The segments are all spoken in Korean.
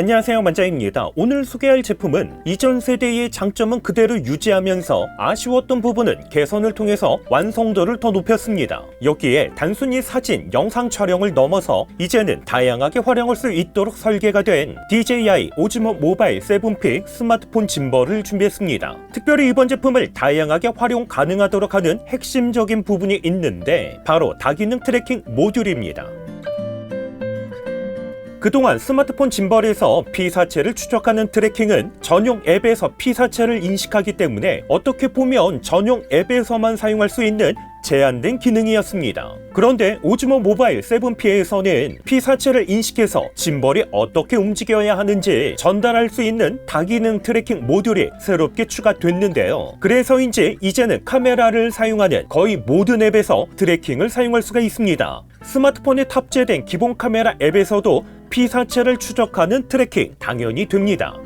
안녕하세요 만자입니다. 오늘 소개할 제품은 이전 세대의 장점은 그대로 유지하면서 아쉬웠던 부분은 개선을 통해서 완성도를 더 높였습니다. 여기에 단순히 사진, 영상 촬영을 넘어서 이제는 다양하게 활용할 수 있도록 설계가 된 DJI 오즈모 모바일 7픽 스마트폰 짐벌을 준비했습니다. 특별히 이번 제품을 다양하게 활용 가능하도록 하는 핵심적인 부분이 있는데 바로 다기능 트래킹 모듈입니다. 그동안 스마트폰 짐벌에서 피사체를 추적하는 트래킹은 전용 앱에서 피사체를 인식하기 때문에 어떻게 보면 전용 앱에서만 사용할 수 있는 제한된 기능이었습니다. 그런데 오즈모 모바일 7P에서는 피사체를 인식해서 짐벌이 어떻게 움직여야 하는지 전달할 수 있는 다기능 트래킹 모듈이 새롭게 추가됐는데요. 그래서인지 이제는 카메라를 사용하는 거의 모든 앱에서 트래킹을 사용할 수가 있습니다. 스마트폰에 탑재된 기본 카메라 앱에서도 피사체를 추적하는 트래킹 당연히 됩니다.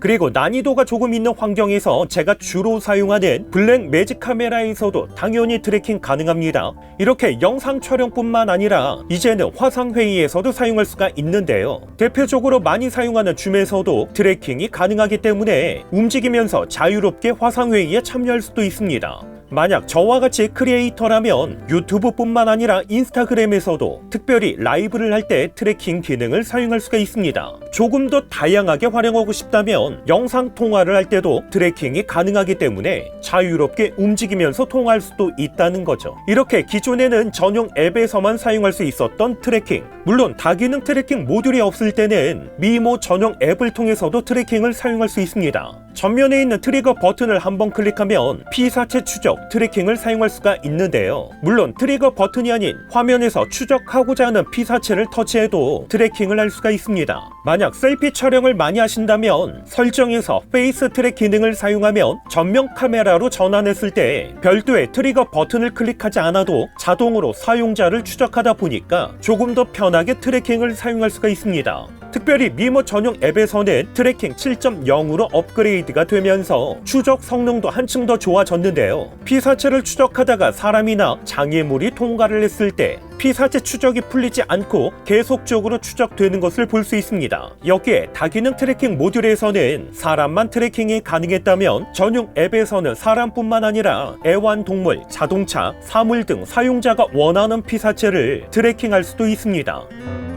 그리고 난이도가 조금 있는 환경에서 제가 주로 사용하는 블랙 매직 카메라에서도 당연히 트래킹 가능합니다. 이렇게 영상 촬영뿐만 아니라 이제는 화상 회의에서도 사용할 수가 있는데요. 대표적으로 많이 사용하는 줌에서도 트래킹이 가능하기 때문에 움직이면서 자유롭게 화상 회의에 참여할 수도 있습니다. 만약 저와 같이 크리에이터라면 유튜브뿐만 아니라 인스타그램에서도 특별히 라이브를 할 때 트래킹 기능을 사용할 수가 있습니다. 조금 더 다양하게 활용하고 싶다면 영상 통화를 할 때도 트래킹이 가능하기 때문에 자유롭게 움직이면서 통화할 수도 있다는 거죠. 이렇게 기존에는 전용 앱에서만 사용할 수 있었던 트래킹. 물론 다기능 트래킹 모듈이 없을 때는 미모 전용 앱을 통해서도 트래킹을 사용할 수 있습니다. 전면에 있는 트리거 버튼을 한번 클릭하면 피사체 추적 트래킹을 사용할 수가 있는데요. 물론 트리거 버튼이 아닌 화면에서 추적하고자 하는 피사체를 터치해도 트래킹을 할 수가 있습니다. 만약 셀피 촬영을 많이 하신다면 설정에서 페이스 트랙 기능을 사용하면 전면 카메라로 전환했을 때 별도의 트리거 버튼을 클릭하지 않아도 자동으로 사용자를 추적하다 보니까 조금 더 편하게 트래킹을 사용할 수가 있습니다. 특별히 미모 전용 앱에서는 트래킹 7.0으로 업그레이드가 되면서 추적 성능도 한층 더 좋아졌는데요. 피사체를 추적하다가 사람이나 장애물이 통과를 했을 때 피사체 추적이 풀리지 않고 계속적으로 추적되는 것을 볼 수 있습니다. 여기에 다기능 트래킹 모듈에서는 사람만 트래킹이 가능했다면 전용 앱에서는 사람뿐만 아니라 애완동물, 자동차, 사물 등 사용자가 원하는 피사체를 트래킹할 수도 있습니다.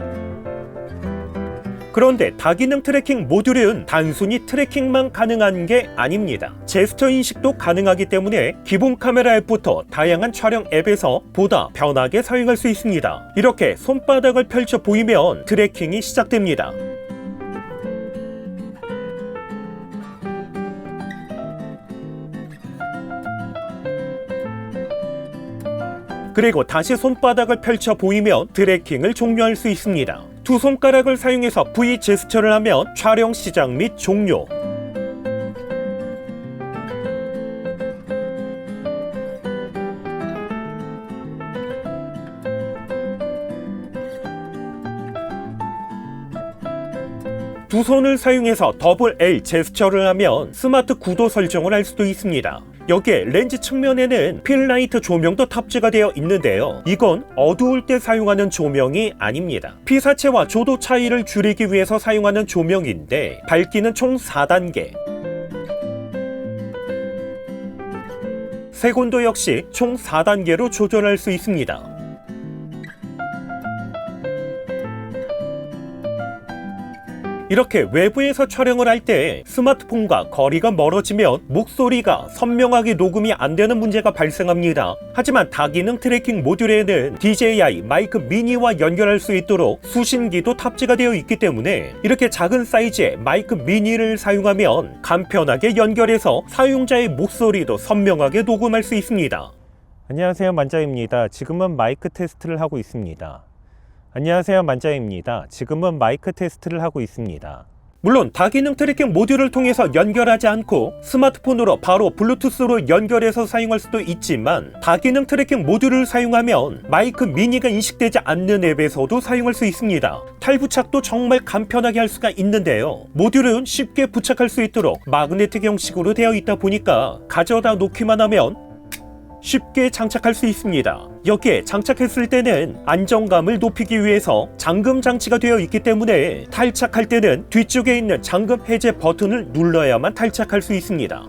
그런데 다기능 트래킹 모듈은 단순히 트래킹만 가능한 게 아닙니다. 제스처 인식도 가능하기 때문에 기본 카메라 앱부터 다양한 촬영 앱에서 보다 편하게 사용할 수 있습니다. 이렇게 손바닥을 펼쳐 보이면 트래킹이 시작됩니다. 그리고 다시 손바닥을 펼쳐 보이면 트래킹을 종료할 수 있습니다. 두 손가락을 사용해서 V 제스처를 하면 촬영 시작 및 종료. 두 손을 사용해서 더블 L 제스처를 하면 스마트 구도 설정을 할 수도 있습니다. 여기에 렌즈 측면에는 필라이트 조명도 탑재가 되어 있는데요. 이건 어두울 때 사용하는 조명이 아닙니다. 피사체와 조도 차이를 줄이기 위해서 사용하는 조명인데 밝기는 총 4단계. 색온도 역시 총 4단계로 조절할 수 있습니다. 이렇게 외부에서 촬영을 할 때 스마트폰과 거리가 멀어지면 목소리가 선명하게 녹음이 안 되는 문제가 발생합니다. 하지만 다기능 트래킹 모듈에는 DJI 마이크 미니와 연결할 수 있도록 수신기도 탑재가 되어 있기 때문에 이렇게 작은 사이즈의 마이크 미니를 사용하면 간편하게 연결해서 사용자의 목소리도 선명하게 녹음할 수 있습니다. 안녕하세요 만자입니다. 지금은 마이크 테스트를 하고 있습니다. 안녕하세요 만자입니다. 지금은 마이크 테스트를 하고 있습니다. 물론 다기능 트래킹 모듈을 통해서 연결하지 않고 스마트폰으로 바로 블루투스로 연결해서 사용할 수도 있지만 다기능 트래킹 모듈을 사용하면 마이크 미니가 인식되지 않는 앱에서도 사용할 수 있습니다. 탈부착도 정말 간편하게 할 수가 있는데요. 모듈은 쉽게 부착할 수 있도록 마그네틱 형식으로 되어 있다 보니까 가져다 놓기만 하면 쉽게 장착할 수 있습니다. 여기에 장착했을 때는 안정감을 높이기 위해서 잠금 장치가 되어 있기 때문에 탈착할 때는 뒤쪽에 있는 잠금 해제 버튼을 눌러야만 탈착할 수 있습니다.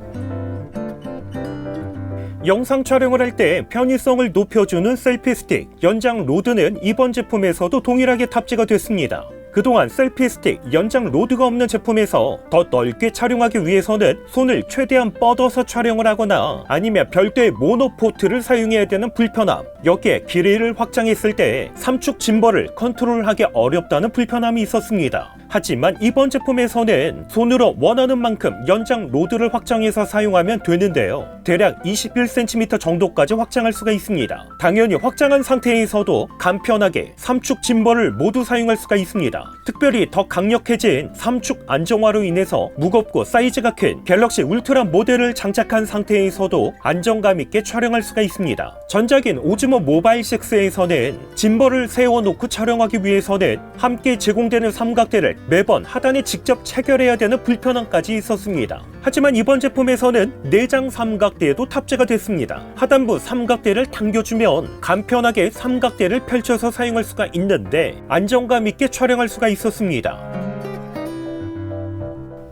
영상 촬영을 할 때 편의성을 높여주는 셀피 스틱 연장 로드는 이번 제품에서도 동일하게 탑재가 됐습니다. 그동안 셀피 스틱 연장 로드가 없는 제품에서 더 넓게 촬영하기 위해서는 손을 최대한 뻗어서 촬영을 하거나 아니면 별도의 모노포트를 사용해야 되는 불편함 여기에 길이를 확장했을 때 삼축 짐벌을 컨트롤하기 어렵다는 불편함이 있었습니다. 하지만 이번 제품에서는 손으로 원하는 만큼 연장 로드를 확장해서 사용하면 되는데요. 대략 21cm 정도까지 확장할 수가 있습니다. 당연히 확장한 상태에서도 간편하게 삼축 짐벌을 모두 사용할 수가 있습니다. 특별히 더 강력해진 삼축 안정화로 인해서 무겁고 사이즈가 큰 갤럭시 울트라 모델을 장착한 상태에서도 안정감 있게 촬영할 수가 있습니다. 전작인 오즈모 모바일 6에서는 짐벌을 세워놓고 촬영하기 위해서는 함께 제공되는 삼각대를 매번 하단에 직접 체결해야 되는 불편함까지 있었습니다. 하지만 이번 제품에서는 내장 삼각대에도 탑재가 됐습니다. 하단부 삼각대를 당겨주면 간편하게 삼각대를 펼쳐서 사용할 수가 있는데 안정감 있게 촬영할 수가 있었습니다.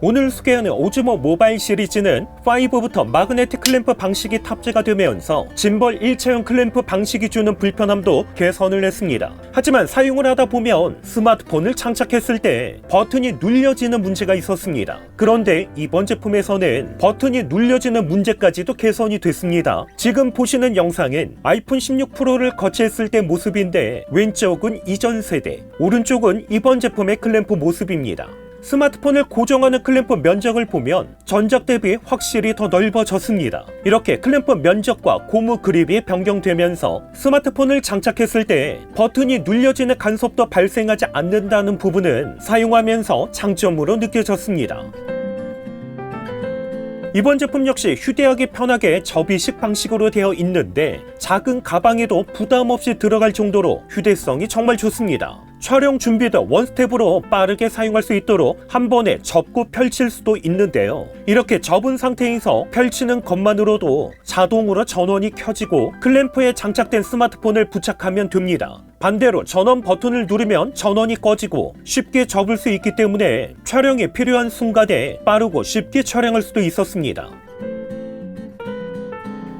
오늘 소개하는 오즈모 모바일 시리즈는 5부터 마그네틱 클램프 방식이 탑재가 되면서 짐벌 일체형 클램프 방식이 주는 불편함도 개선을 했습니다. 하지만 사용을 하다 보면 스마트폰을 장착했을 때 버튼이 눌려지는 문제가 있었습니다. 그런데 이번 제품에서는 버튼이 눌려지는 문제까지도 개선이 됐습니다. 지금 보시는 영상은 아이폰 16 프로를 거치했을 때 모습인데 왼쪽은 이전 세대, 오른쪽은 이번 제품의 클램프 모습입니다. 스마트폰을 고정하는 클램프 면적을 보면 전작 대비 확실히 더 넓어졌습니다. 이렇게 클램프 면적과 고무 그립이 변경되면서 스마트폰을 장착했을 때 버튼이 눌려지는 간섭도 발생하지 않는다는 부분은 사용하면서 장점으로 느껴졌습니다. 이번 제품 역시 휴대하기 편하게 접이식 방식으로 되어 있는데 작은 가방에도 부담 없이 들어갈 정도로 휴대성이 정말 좋습니다. 촬영 준비도 원스텝으로 빠르게 사용할 수 있도록 한 번에 접고 펼칠 수도 있는데요. 이렇게 접은 상태에서 펼치는 것만으로도 자동으로 전원이 켜지고 클램프에 장착된 스마트폰을 부착하면 됩니다. 반대로 전원 버튼을 누르면 전원이 꺼지고 쉽게 접을 수 있기 때문에 촬영이 필요한 순간에 빠르고 쉽게 촬영할 수도 있었습니다.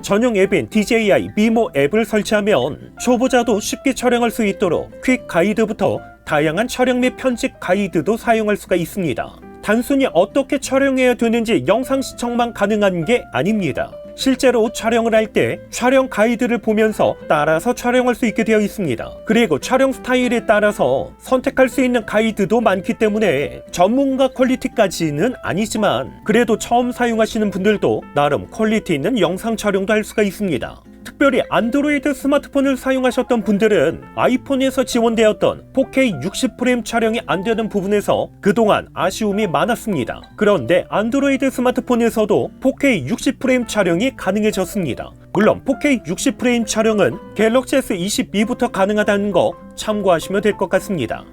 전용 앱인 DJI 미모 앱을 설치하면 초보자도 쉽게 촬영할 수 있도록 퀵 가이드부터 다양한 촬영 및 편집 가이드도 사용할 수가 있습니다. 단순히 어떻게 촬영해야 되는지 영상 시청만 가능한 게 아닙니다. 실제로 촬영을 할 때 촬영 가이드를 보면서 따라서 촬영할 수 있게 되어 있습니다. 그리고 촬영 스타일에 따라서 선택할 수 있는 가이드도 많기 때문에 전문가 퀄리티까지는 아니지만 그래도 처음 사용하시는 분들도 나름 퀄리티 있는 영상 촬영도 할 수가 있습니다. 특별히 안드로이드 스마트폰을 사용하셨던 분들은 아이폰에서 지원되었던 4K 60프레임 촬영이 안 되는 부분에서 그동안 아쉬움이 많았습니다. 그런데 안드로이드 스마트폰에서도 4K 60프레임 촬영이 가능해졌습니다. 물론 4K 60프레임 촬영은 갤럭시 S22부터 가능하다는 거 참고하시면 될 것 같습니다.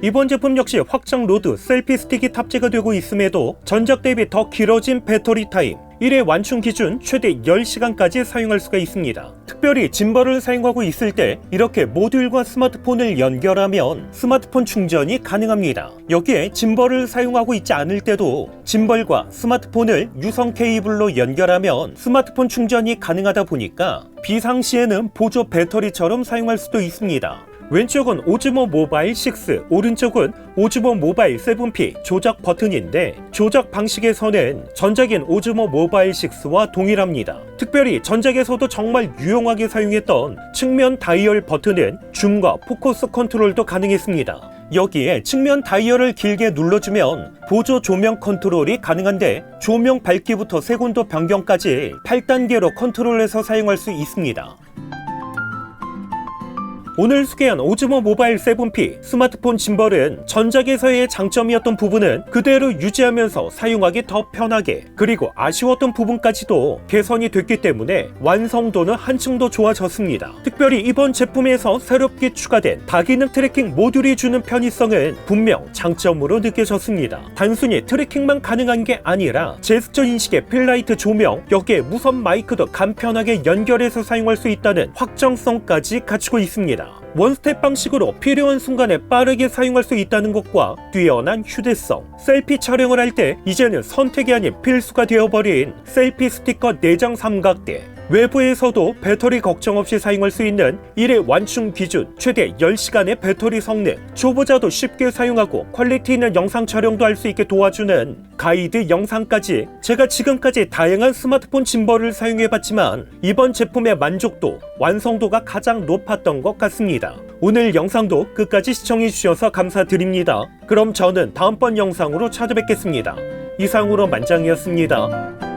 이번 제품 역시 확장 로드 셀피 스틱이 탑재가 되고 있음에도 전작 대비 더 길어진 배터리 타임 1회 완충 기준 최대 10시간까지 사용할 수가 있습니다. 특별히 짐벌을 사용하고 있을 때 이렇게 모듈과 스마트폰을 연결하면 스마트폰 충전이 가능합니다. 여기에 짐벌을 사용하고 있지 않을 때도 짐벌과 스마트폰을 유선 케이블로 연결하면 스마트폰 충전이 가능하다 보니까 비상시에는 보조 배터리처럼 사용할 수도 있습니다. 왼쪽은 오즈모 모바일 6, 오른쪽은 오즈모 모바일 7P 조작 버튼인데 조작 방식에서는 전작인 오즈모 모바일 6와 동일합니다. 특별히 전작에서도 정말 유용하게 사용했던 측면 다이얼 버튼은 줌과 포커스 컨트롤도 가능했습니다. 여기에 측면 다이얼을 길게 눌러주면 보조 조명 컨트롤이 가능한데 조명 밝기부터 색온도 변경까지 8단계로 컨트롤해서 사용할 수 있습니다. 오늘 소개한 오즈모 모바일 7P 스마트폰 짐벌은 전작에서의 장점이었던 부분은 그대로 유지하면서 사용하기 더 편하게 그리고 아쉬웠던 부분까지도 개선이 됐기 때문에 완성도는 한층 더 좋아졌습니다. 특별히 이번 제품에서 새롭게 추가된 다기능 트래킹 모듈이 주는 편의성은 분명 장점으로 느껴졌습니다. 단순히 트래킹만 가능한 게 아니라 제스처 인식의 필라이트 조명, 여기에 무선 마이크도 간편하게 연결해서 사용할 수 있다는 확정성까지 갖추고 있습니다. 원스텝 방식으로 필요한 순간에 빠르게 사용할 수 있다는 것과 뛰어난 휴대성, 셀피 촬영을 할 때 이제는 선택이 아닌 필수가 되어버린 셀피 스티커 내장 삼각대, 외부에서도 배터리 걱정 없이 사용할 수 있는 1회 완충 기준 최대 10시간의 배터리 성능, 초보자도 쉽게 사용하고 퀄리티 있는 영상 촬영도 할 수 있게 도와주는 가이드 영상까지 제가 지금까지 다양한 스마트폰 짐벌을 사용해봤지만 이번 제품의 만족도, 완성도가 가장 높았던 것 같습니다. 오늘 영상도 끝까지 시청해주셔서 감사드립니다. 그럼 저는 다음번 영상으로 찾아뵙겠습니다. 이상으로 만장이었습니다.